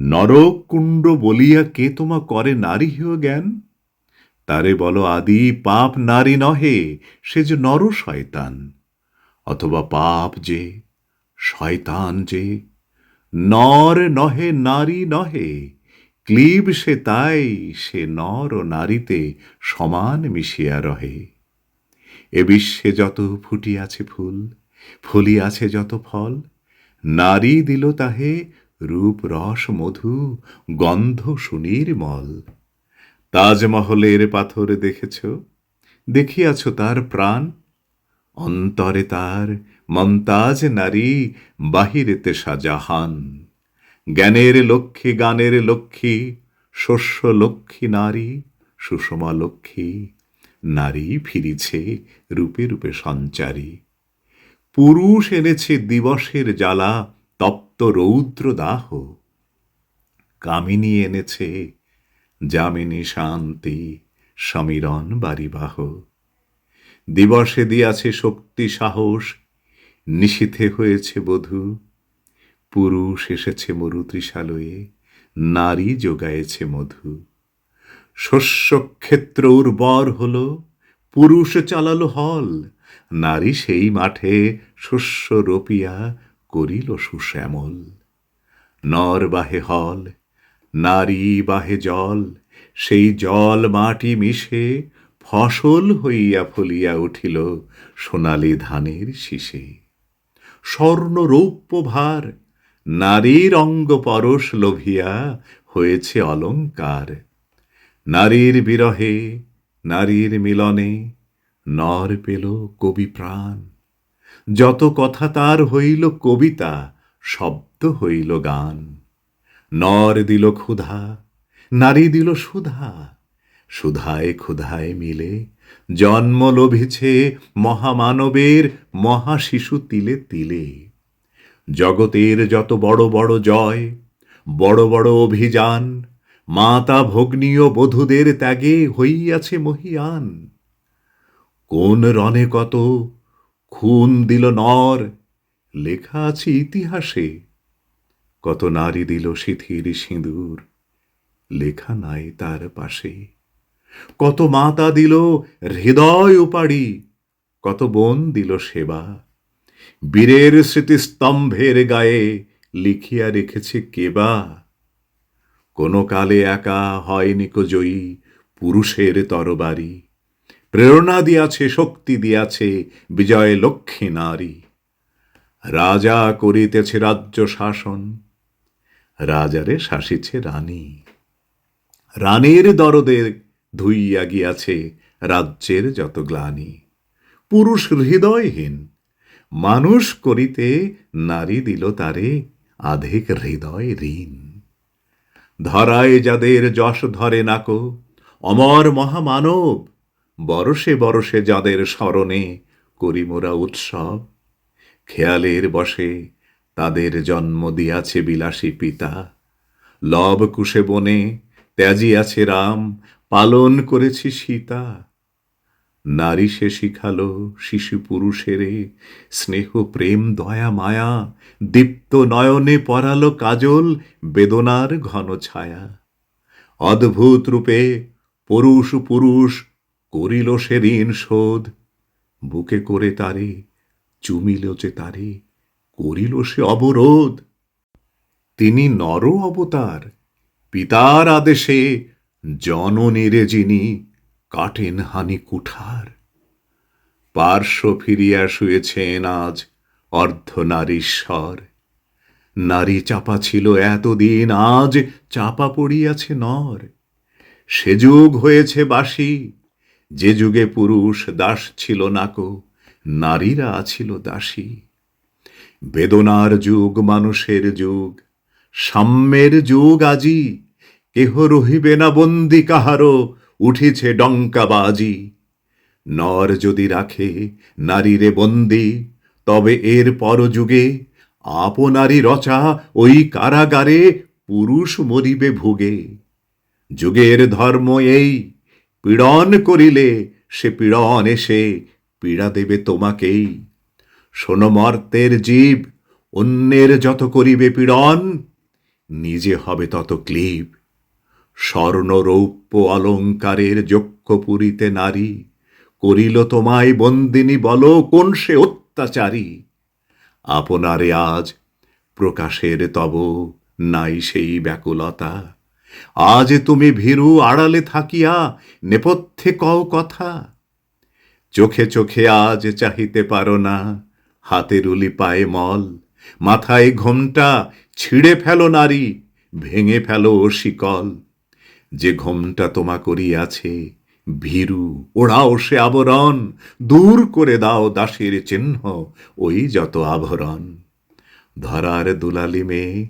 নরক কুণ্ড বলিয়া কে তোমা করে নারী হেয় জ্ঞান? তারে বলো আদি, পাপ নারী নহে, সে যে নর শয়তান। অথবা পাপ যে, শয়তান যে। নর নহে, নারী নহে, ক্লীব সে তাই, সে নর ও নারীতে সমান মিশিয়া রহে। এ বিশ্বে যত ফুটিয়াছে ফুল ফুলি আছে যত ফল, নারী দিল তাহে রূপ রস মধু গন্ধ সুনির্মল। তাজমহলের পাথর দেখেছ? দেখিয়াছ তার প্রাণ? অন্তরে তার মমতাজ নারী বাহিরেতে সাজাহান জ্ঞানের লক্ষ্মী, গানের লক্ষ্মী, শস্য লক্ষ্মী নারী, সুষমা লক্ষ্মী, নারী ফিরিছে রূপে রূপে সঞ্চারী। পুরুষ এনেছে দিবসের জ্বালা তপ্ত রৌদ্র দাহ কামিনী এনেছে যামিনী শান্তি, সমীরণ বাড়িবাহ দিবসে দিয়াছে শক্তি সাহস নিশীথে হয়েছে বধূ। পুরুষ এসেছে মরু ত্রিশালয়ে নারী যোগায়েছে মধু। শস্যক্ষেত্র উর্বর হল, পুরুষ চালালো হল, নারী সেই মাঠে শস্য রোপিয়া করিল সুশ্যামল। নর বাহে হল, নারী বাহে জল, সেই জল মাটি মিশে ফসল হইয়া ফলিয়া উঠিল সোনালি ধানের শীষে। স্বর্ণ রৌপ্য ভার, নারীর অঙ্গ পরশ লোভিয়া হয়েছে অলঙ্কার। নারীর বিরহে, নারীর মিলনে নর পেল কবি প্রাণ। যত কথা তার হইল কবিতা, শব্দ হইল গান। নর দিল ক্ষুধা, নারী দিল সুধা, সুধায় ক্ষুধায় মিলে জন্ম লোভিছে মহামানবের মহাশিশু তিলে তিলে। জগতের যত বড় বড় জয়, বড় বড় অভিযান, মাতা ভগ্নীয় বধূদের ত্যাগে হইয়াছে মহিয়ান। কোন রণে কত খুন দিল নর, লেখা আছে ইতিহাসে। কত নারী দিল শিথির সিঁদুর, লেখা নাই তার পাশে। কত মাতা দিল হৃদয় উপাড়ি, কত বোন দিল সেবা। বীরের স্মৃতিস্তম্ভের গায়ে লিখিয়া রেখেছে কেবা। কোনো কালে একা হয়নি জয়ী পুরুষের তরবারি। প্রেরণা দিয়াছে, শক্তি দিয়াছে, বিজয় লক্ষ্মী নারী। রাজা করিতেছে রাজ্য শাসন, রাজারে শাসিছে রানী। রানীর দরদের ধুইয়া গিয়াছে রাজ্যের যত গ্লানি। পুরুষ হৃদয়হীন, মানুষ করিতে নারী দিল তারে আধেক হৃদয় ঋণ। ধরায় যাদের যশ ধরে নাকো, অমর মহামানব বরসে বরসে যাদের স্মরণে করি মোরা উৎসব, খেয়ালের বসে তাদের জন্ম দিয়াছে বিলাসী পিতা। লব কুশে বনে ত্যাজি আছে রাম, পালন করেছি সীতা। নারী সে শিখালো শিশু পুরুষেরে স্নেহ, প্রেম, দয়া, মায়া। দীপ্ত নয়নে পরালো কাজল বেদনার ঘন ছায়া। অদ্ভুত রূপে পুরুষ পুরুষ করিল সে ঋণ শোধ। বুকে করে তারে, চুমিল যে তারে, করিল সে অবরোধ। তিনি নর অবতার, পিতার আদেশে জননীরে যিনি কাটেন হানি কুঠার। পার্শ্ব ফিরিয়া শুয়েছেন আজ অর্ধনারীশ্বর নারী চাপা ছিল এতদিন, আজ চাপা পড়িয়াছে নর। সে যুগ হয়েছে বাসি যে যুগে পুরুষ দাস ছিল নাকো নারীরা ছিল দাসী। বেদনার যুগ মানুষের যুগ, সাম্যের যুগ আজি, কেহ রহিবে না বন্দি কাহারো, উঠিছে ডঙ্কাবাজি। নর যদি রাখে নারীরে বন্দি, তবে এর পরযুগে আপনারই রচা ওই কারাগারে পুরুষ মরিবে ভুগে। যুগের ধর্ম এই পীড়ন করিলে সে পীড়ন এসে পীড়া দেবে তোমাকেই। শোনো মর্তের জীব, অন্যের যত করিবে পীড়ন, নিজে হবে তত ক্লীব স্বর্ণ, রৌপ্য, অলঙ্কারের যক্ষ পুরীতে নারী, করিল তোমায় বন্দিনী বলো কোন সে অত্যাচারী। আপনারে আজ প্রকাশের তব নাই সেই ব্যাকুলতা। আজ তুমি ভীরু আড়ালে থাকিয়া নেপথ্যে কও কথা। চোখে চোখে আজ চাহিতে পারো না, হাতে রুলি পায়ে মল, মাথায় ঘোমটা ছিঁড়ে ফেলো নারী, ভেঙে ফেলো শিকল। যে ঘোমটা তোমা করিয়াছে, ভীরু, ওড়াও সে আবরণ, দূর করে দাও দাসের চিহ্ন, ওই যত আভরণ। ধরার দুলালি মেয়ে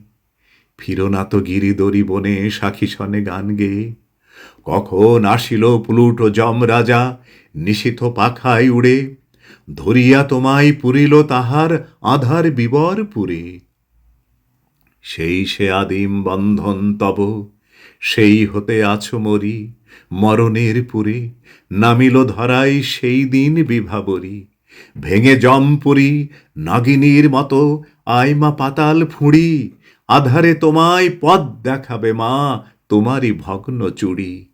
ফিরো না তো গিরিদরি বনে সাখী সনে গান গেয়ে কখন আসিল প্লুটো যম রাজা, নিশিথ পাখায় উড়ে। ধরিয়া তোমায় পুরিল তাহার আধার বিবর পুরে। সেই সে আদিম বন্ধন তব, সেই হতে আছো মরি, মরণের পুরে। নামিল ধরাই সেই দিন বিভাবরী, ভেঙে জমপুরি নাগিনীর মতো আইমা পাতাল ফুঁড়ি। আধারে তোমায় পথ দেখাবে মা, তোমারই ভগ্ন চুড়ি।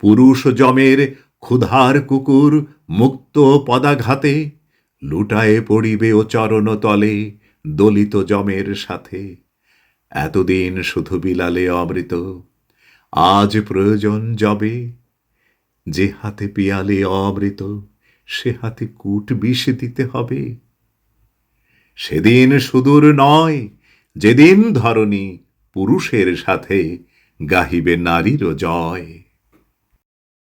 পুরুষ জমের ক্ষুধার কুকুর মুক্ত পদাঘাতে, লুটায়ে পড়িবে ও চরণ তলে দলিত জমের সাথে। এতদিন শুধু বিলালে অমৃত, আজ প্রয়োজন যবে যে হাতে পিয়ালে অমৃত, সে হাতে কূট বিষ দিতে হবে। সেদিন সুদূর নয় যেদিন ধরণী পুরুষের সাথে গাহিবে নারীরও জয়।